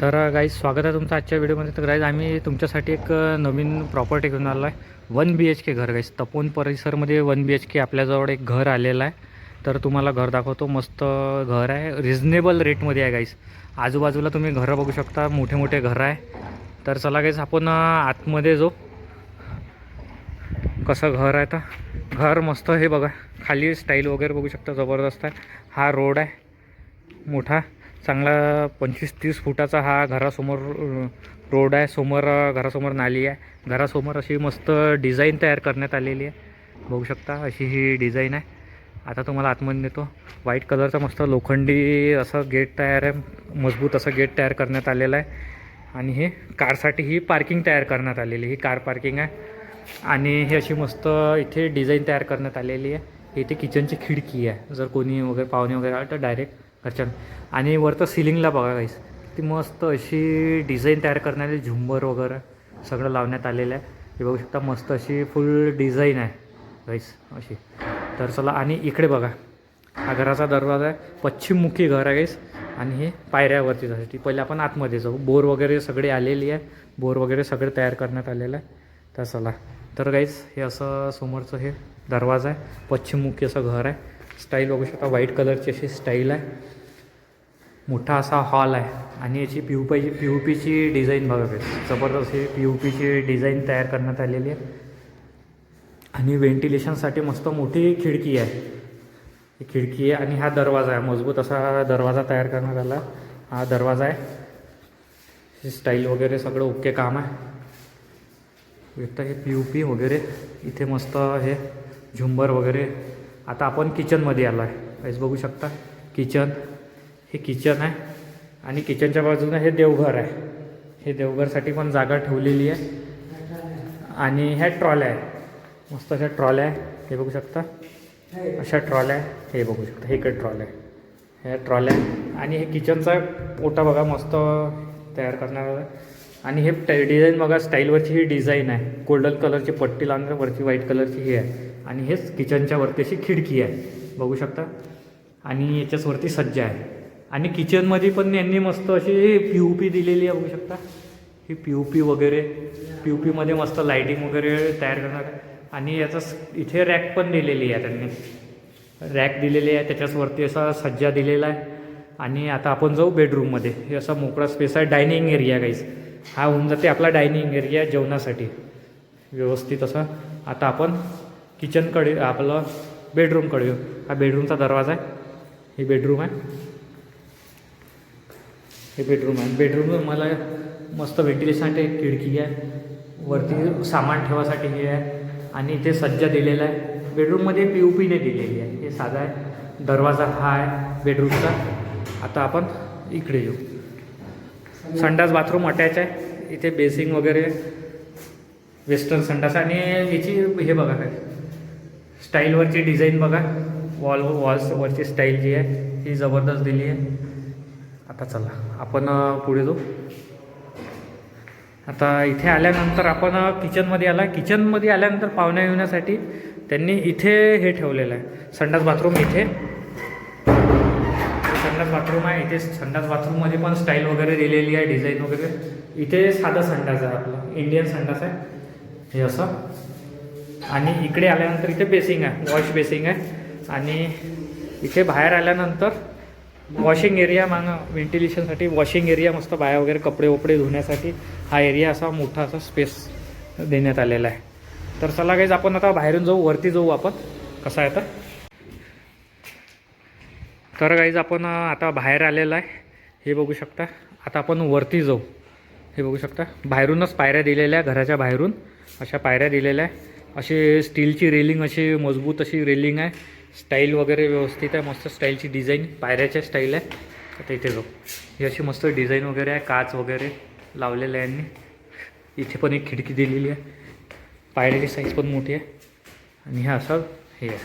तर uh, guys स्वागत आहे तुमचं आजच्या व्हिडिओमध्ये. तर गाईज आम्ही तुमच्यासाठी एक uh, नवीन प्रॉपर्टी घेऊन आलो आहे. वन बी एच के घर गाईज तपोन परिसरमध्ये वन बी एच के आपल्याजवळ एक घर आलेलं आहे. तर तुम्हाला घर दाखवतो. मस्त घर आहे. रिझनेबल रेटमध्ये आहे गाईज आजूबाजूला तुम्ही घरं बघू शकता. मोठे मोठे घरं आहे. तर चला गाईज आपण uh, आतमध्ये जो कसं घर आहे तर? घर मस्त हे बघा. खाली स्टाईल वगैरे बघू शकता. जबरदस्त आहे. हा रोड आहे. मोठा. चांगला पंचवीस तीस फुटाचा हा घरासमोर रोड आहे. समोर घरासमोर नाली आहे. घरासमोर अशी मस्त डिझाईन तयार करण्यात आलेली आहे. बघू शकता अशी ही डिझाईन आहे. आता तुम्हाला आतमध्ये नेतो. व्हाईट कलरचा मस्त लोखंडी असं गेट तयार आहे. मजबूत असं गेट तयार करण्यात आलेलं आहे. आणि हे कारसाठी ही पार्किंग तयार करण्यात आलेली ही कार पार्किंग आहे. आणि ही अशी मस्त इथे डिझाईन तयार करण्यात आलेली आहे. इथे किचनची खिडकी आहे. जर कोणी वगैरे पाहुणे वगैरे आले तर डायरेक्ट घरच्या आणि वरतं सिलिंगला बघा काहीच ती मस्त अशी डिझाईन तयार करण्यात झुंबर वगैरे सगळं लावण्यात आलेलं आहे. हे बघू शकता मस्त अशी फुल डिझाईन आहे गाईस अशी. तर चला आणि इकडे बघा हा घराचा दरवाजा आहे. पश्चिममुखी घर आहे गाईस आणि हे पायऱ्यावरती जायसाठी पहिले आपण आतमध्ये जाऊ. बोर वगैरे सगळे आलेली आहे. बोर वगैरे सगळे तयार करण्यात आलेलं आहे. तर चला. तर गाईस हे असं समोरचं हे दरवाजा आहे. पश्चिममुखी असं घर आहे. स्टाईल बघू शकता व्हाईट कलरची अशी स्टाईल आहे. मोठा असा हॉल आहे. आणि याची पी यू पीची पी यू पीची डिझाईन बघा guys. जबरदस्त ही पी यू पीची डिझाईन तयार करण्यात आलेली आहे. आणि व्हेंटिलेशनसाठी मस्त मोठी खिडकी आहे. ही खिडकी आहे आणि हा दरवाजा आहे. मजबूत असा दरवाजा तयार करण्यात आला. हा दरवाजा आहे. ही स्टाईल वगैरे सगळं ओके काम आहे. एकतर हे पी यू पी वगैरे इथे मस्त हे झुंबर वगैरे. आता आपण किचनमध्ये आलो आहे बघू शकता? किचन हे किचन आहे. आणि किचनच्या बाजूनं हे देवघर आहे. हे देवघरसाठी पण जागा ठेवलेली आहे. आणि ह्या ट्रॉल्या आहे. मस्त अशा ट्रॉल्या आहे. हे बघू शकता. अशा ट्रॉल्या आहे. हे बघू शकता. हे इकडे ट्रॉल्या आहे. ह्या ट्रॉल्या आहे. आणि हे किचनचा पोटा बघा मस्त तयार करणार आणि हे डिझाईन बघा स्टाईलवरची ही डिझाईन आहे. गोल्डन कलरची पट्टी लावणार वरती व्हाईट कलरची ही आहे. आणि हेच किचनच्या वरती अशी खिडकी आहे. बघू शकता. आणि याच्याच वरती आहे. आणि किचनमध्ये पण यांनी मस्त अशी पी यू पी दिलेली आहे बघू शकता. ही पी यू पी वगैरे. पी यू पीमध्ये मस्त लाईटिंग वगैरे तयार करणार. आणि याचा इथे रॅक पण दिलेली आहे त्यांनी. रॅक दिलेली आहे त्याच्याचवरती असा सज्जा दिलेला आहे. आणि आता आपण जाऊ बेडरूममध्ये हे असा मोकळा स्पेस आहे डायनिंग एरिया काहीच हा होऊन जाते आपला डायनिंग एरिया जेवणासाठी. व्यवस्थित असा. आता आपण किचनकडे आपलं बेडरूमकडे येऊ. हा बेडरूमचा दरवाजा आहे. ही बेडरूम आहे. हे बेडरूम आहे. बेडरूम मला मस्त व्हेंटिलेशनसाठी आहे खिडकी आहे. वरती सामान ठेवासाठी हे आहे. आणि इथे सज्जा दिलेला आहे. बेडरूममध्ये पी यू पीने दिलेली आहे. हे साधा आहे. दरवाजा हा आहे बेडरूमचा आता आपण इकडे येऊ. संडास बाथरूम अटॅच आहे. इथे बेसिंग वगैरे वेस्टर्न संडास आणि याची हे बघा काय. स्टाईलवरची डिझाईन बघा. वॉल वॉल्सवरची स्टाईल जी आहे ही जबरदस्त दिली आहे. आता चला आपण पुढे जाऊ. आता इथे आल्यानंतर आपण किचनमध्ये आला. किचनमध्ये आल्यानंतर पाहुण्या येण्यासाठी त्यांनी इथे हे ठेवलेलं आहे. संडास बाथरूम इथे. संडास बाथरूम आहे. इथे संडास बाथरूममध्ये पण स्टाईल वगैरे दिलेली आहे डिझाईन वगैरे. इथे साधा संडास आहे आपलं. इंडियन संडास आहे. हे असं. आणि इकडे आल्यानंतर इथे बेसिंग आहे. वॉश बेसिंग आहे. आणि इथे बाहेर आल्यानंतर वॉशिंग एरिया मागं व्हेंटिलेशनसाठी वॉशिंग एरिया मस्त बाया वगैरे कपडे वपडे धुण्यासाठी. हा एरिया असा मोठा असा स्पेस देण्यात आलेला आहे. तर चला गाईज आपण आता बाहेरून जाऊ वरती जाऊ आपण. कसं आहे तर? तर गाईज आपण आता बाहेर आलेलं आहे. हे बघू शकता. आता आपण वरती जाऊ. हे बघू शकता. बाहेरूनच पायऱ्या दिलेल्या आहे घराच्या बाहेरून. अशा पायऱ्या दिलेल्या आहे अशी स्टीलची रेलिंग अशी मजबूत अशी रेलिंग आहे. स्टाईल वगैरे व्यवस्थित आहे मस्त स्टाईलची डिझाईन पायऱ्याच्या स्टाईल आहे. आता इथे जाऊ ही अशी मस्त डिझाईन वगैरे आहे काच वगैरे लावलेलं आहे यांनी. इथे पण एक खिडकी दिलेली आहे. पायऱ्याची साईज पण मोठी आहे. आणि हे असं हे आहे.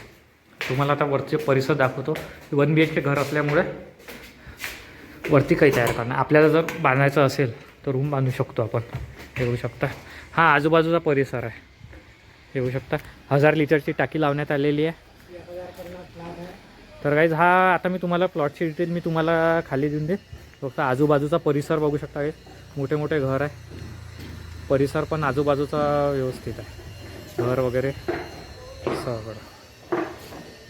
तुम्हाला आता वरचे परिसर दाखवतो. वन बी एच के घर असल्यामुळे वरती काही तयार करणार आपल्याला जर बांधायचं असेल तर रूम बांधू शकतो आपण. हे होऊ शकता. हा आजूबाजूचा परिसर आहे. हे होऊ शकता. हजार लिटरची टाकी लावण्यात आलेली आहे. तर गाईज हा आता मी तुम्हाला प्लॉटची डिटेल मी तुम्हाला खाली देऊन दे फक्त आजूबाजूचा परिसर बघू शकता हे मोठे मोठे घर आहे. परिसर पण आजूबाजूचा व्यवस्थित आहे. घर वगैरे सगळं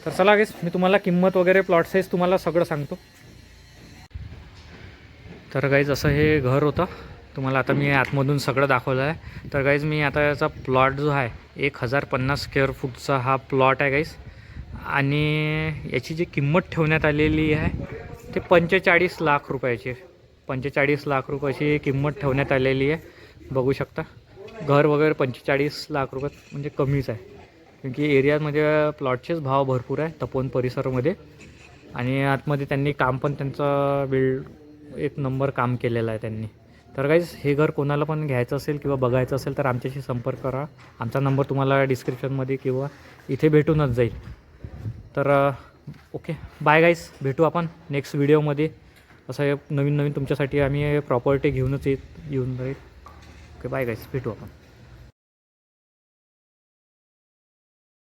तर चला गेस मी तुम्हाला किंमत वगैरे प्लॉट साईज तुम्हाला सगळं सांगतो. तर गाईज असं हे घर होतं. तुम्हाला आता मी आतमधून सगळं दाखवलं आहे. तर गाईज मी आता याचा प्लॉट जो आहे एक हजार पन्नास स्क्वेअर फूटचा हा प्लॉट आहे गाईज आणि याची जी किंमत ठेवण्यात आलेली आहे ते पंचेचाळीस लाख रुपयाची पंचेचाळीस लाख रुपयाची किंमत ठेवण्यात आलेली आहे. बघू शकता घर वगैरे पंचेचाळीस लाख रुपयात म्हणजे कमीच आहे. कारण की एरियामध्ये प्लॉटचेच भाव भरपूर आहे तपोवन परिसरामध्ये. आणि आतमध्ये त्यांनी काम पण त्यांचं बिल्ड एक नंबर काम केलेलं आहे त्यांनी. तर काहीच हे घर कोणाला पण घ्यायचं असेल किंवा बघायचं असेल तर आमच्याशी संपर्क करा. आमचा नंबर तुम्हाला डिस्क्रिप्शनमध्ये किंवा इथे भेटूनच जाईल. तर ओके. बाय गाईज भेटू आपण नेक्स्ट व्हिडिओमध्ये असं नवीन नवीन तुमच्यासाठी आम्ही प्रॉपर्टी घेऊनच येत येऊन जाईल ओके बाय गाईज भेटू आपण.